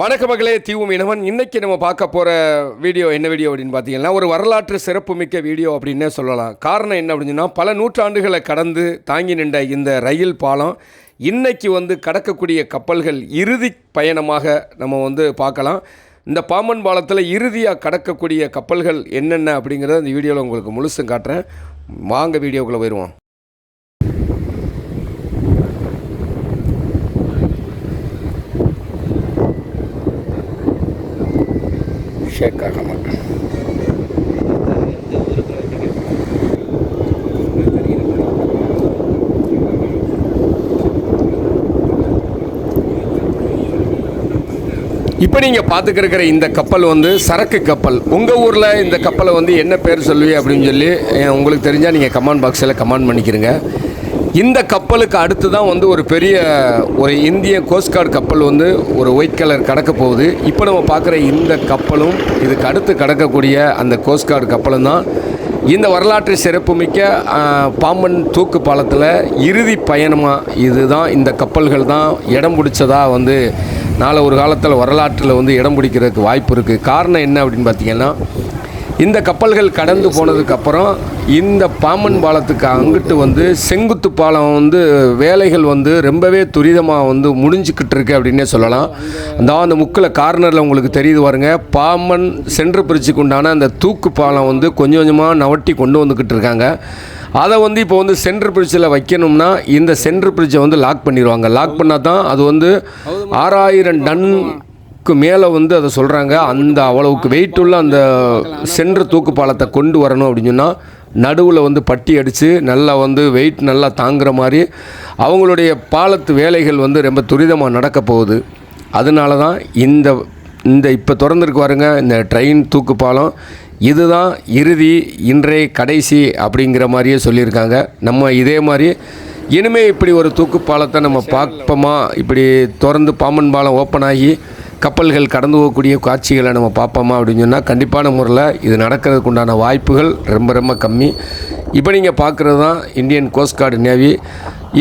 வணக்க மகளே தீவு மீனவன். இன்றைக்கி நம்ம பார்க்க போகிற வீடியோ என்ன வீடியோ அப்படின்னு பார்த்தீங்கன்னா ஒரு வரலாற்று சிறப்புமிக்க வீடியோ அப்படின்னே சொல்லலாம். காரணம் என்ன அப்படின்னா பல நூற்றாண்டுகளை கடந்து தாங்கி நின்ற இந்த ரயில் பாலம் இன்றைக்கி வந்து கடக்கக்கூடிய கப்பல்கள் இறுதி பயணமாக நம்ம வந்து பார்க்கலாம். இந்த பாம்பன் பாலத்தில் இறுதியாக கடக்கக்கூடிய கப்பல்கள் என்னென்ன அப்படிங்கிறத இந்த வீடியோவில் உங்களுக்கு முழுசும் காட்டுறேன். வாங்க வீடியோக்குள்ளே போயிடுவோம் ஷேக் ஆகலாம் இப்போ நீங்கள் பார்த்துக்கிருக்கிற இந்த கப்பல் வந்து சரக்கு கப்பல். உங்கள் ஊரில் இந்த கப்பலை வந்து என்ன பேர் சொல்லுவீ அப்படின்னு சொல்லி உங்களுக்கு தெரிஞ்சால் நீங்கள் கமெண்ட் பாக்ஸில் கமெண்ட் பண்ணிக்கிறீங்க இந்த கப்பலுக்கு அடுத்து தான் வந்து ஒரு பெரிய ஒரு இந்திய கோஸ்ட்கார்டு கப்பல் வந்து ஒரு ஒயிட் கலர் கடக்க போகுது. இப்போ நம்ம பார்க்குற இந்த கப்பலும் இதுக்கு அடுத்து கடக்கக்கூடிய அந்த கோஸ்ட்கார்டு கப்பலும் தான். இந்த வரலாற்று சிறப்புமிக்க பாம்பன் தூக்கு பாலத்தில் இறுதி பயணமாக இதுதான் இந்த கப்பல்கள் தான் இடம் பிடிச்சதாக வந்து நாளை ஒரு காலத்தில் வரலாற்றில் வந்து இடம் பிடிக்கிறதுக்கு வாய்ப்பு இருக்குது காரணம் என்ன அப்படின்னு பார்த்திங்கன்னா இந்த கப்பல்கள் கடந்து போனதுக்கப்புறம் இந்த பாம்பன் பாலத்துக்கு அங்கிட்டு வந்து செங்குத்து பாலம் வந்து வேலைகள் வந்து ரொம்பவே துரிதமாக வந்து முடிஞ்சுக்கிட்டு இருக்கு அப்படின்னே சொல்லலாம். அந்த அந்த முக்கில் கார்னரில் உங்களுக்கு தெரியுது பாருங்க. பாம்பன் சென்று பிரிச்சுக்கு உண்டான அந்த தூக்கு பாலம் வந்து கொஞ்சம் கொஞ்சமாக நவட்டி கொண்டு வந்துக்கிட்டு இருக்காங்க. அதை வந்து இப்போ வந்து சென்ட்ரு பிரிட்ஜில் வைக்கணும்னா இந்த சென்ட்ரு பிரிட்ஜை வந்து லாக் பண்ணிடுவாங்க லாக் பண்ணால் தான் அது வந்து ஆறாயிரம் அளவுக்கு மேலே வந்து அதை சொல்கிறாங்க அந்த அவ்வளவுக்கு வெயிட் உள்ள அந்த சென்ற தூக்கு பாலத்தை கொண்டு வரணும் அப்படின்னு சொன்னால் நடுவில் வந்து பட்டி அடித்து நல்லா வந்து வெயிட் நல்லா தாங்குகிற மாதிரி அவங்களுடைய பாலத்து வேலைகள் வந்து ரொம்ப துரிதமாக நடக்க போகுது. அதனால தான் இந்த இந்த இப்போ திறந்துருக்கு பாருங்க இந்த ட்ரெயின் தூக்கு பாலம் இதுதான் இறுதி இன்றைய கடைசி அப்படிங்கிற மாதிரியே சொல்லியிருக்காங்க. நம்ம இதே மாதிரி இனிமேல் இப்படி ஒரு தூக்கு பாலத்தை நம்ம பார்ப்போமா? இப்படி திறந்து பாம்பன் பாலம் ஓப்பன் ஆகி கப்பல்கள் கடந்து போகக்கூடிய காட்சிகளை நம்ம பார்ப்போமா அப்படின்னு சொன்னால் கண்டிப்பான முறையில் இது நடக்கிறதுக்கு உண்டான வாய்ப்புகள் ரொம்ப ரொம்ப கம்மி. இப்போ நீங்கள் பார்க்குறது தான் இந்தியன் கோஸ்ட் கார்டு நேவி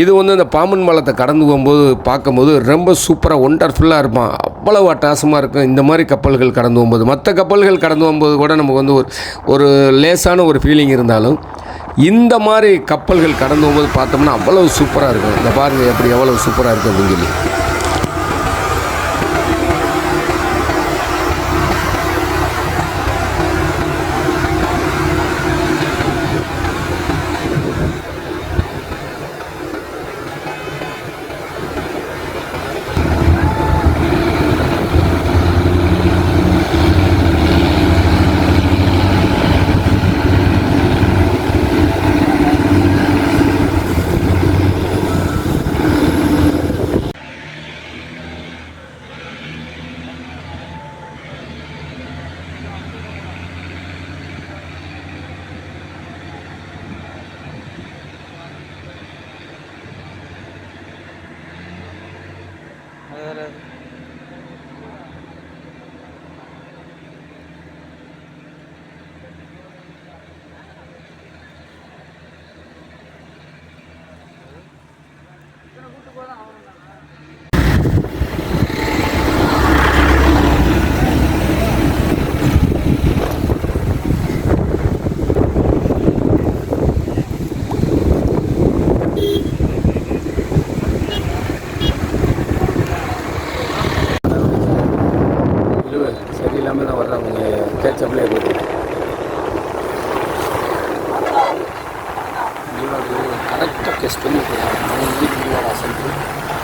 இது வந்து இந்த பாம்பன் பாலத்தை கடந்து போகும்போது பார்க்கும்போது ரொம்ப சூப்பராக ஒண்டர்ஃபுல்லாக இருப்பான். அவ்வளவு அட்டாசமாக இருக்கும். இந்த மாதிரி கப்பல்கள் கடந்து போகும்போது. மற்ற கப்பல்கள் கடந்து போகும்போது கூட நமக்கு வந்து ஒரு ஒரு லேசான ஒரு ஃபீலிங் இருந்தாலும் இந்த மாதிரி கப்பல்கள் கடந்து போகும்போது பார்த்தோம்னா அவ்வளவு சூப்பராக இருக்கும். இந்த பாருங்கள் எப்படி எவ்வளவு சூப்பராக இருக்குது அப்படின்னு சொல்லி. catch up like that. Anak tak kesini, anak ini juga rasa tu.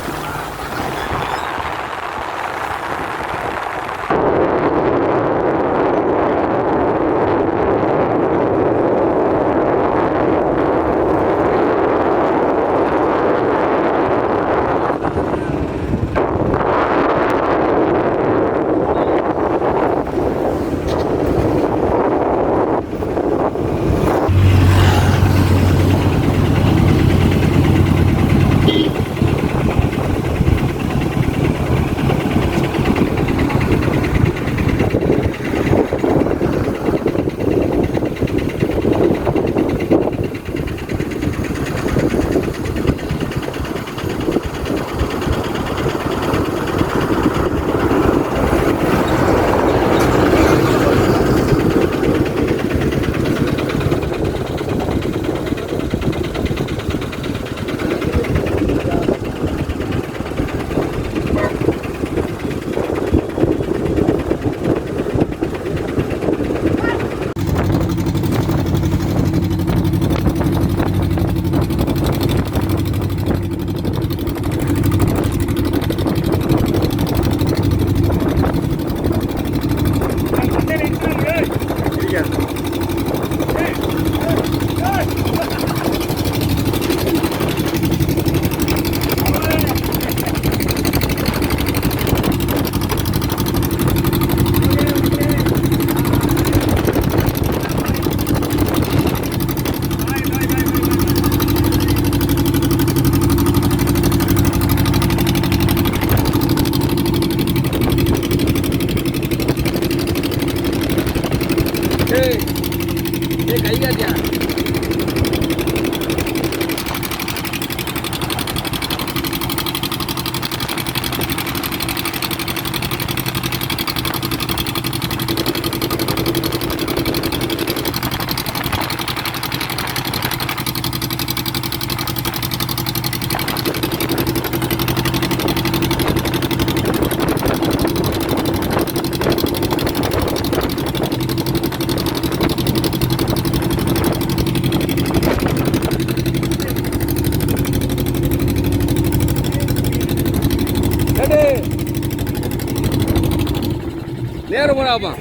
நேரம் போடாமா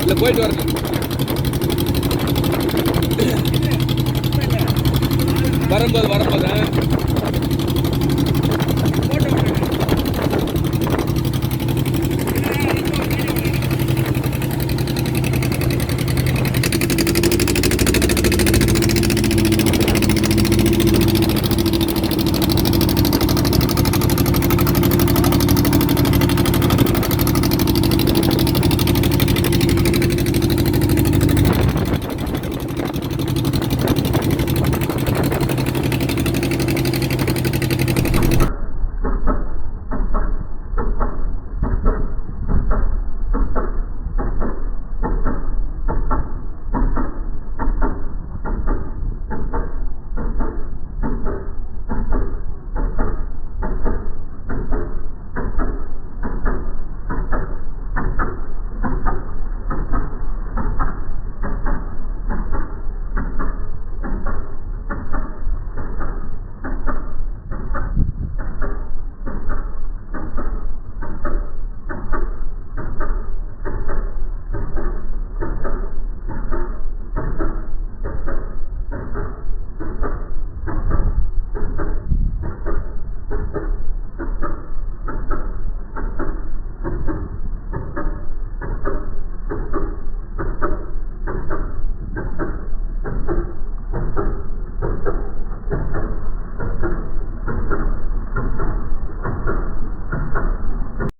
இல்லை போயிட்டு வரணும் வரும்போது வரும்போது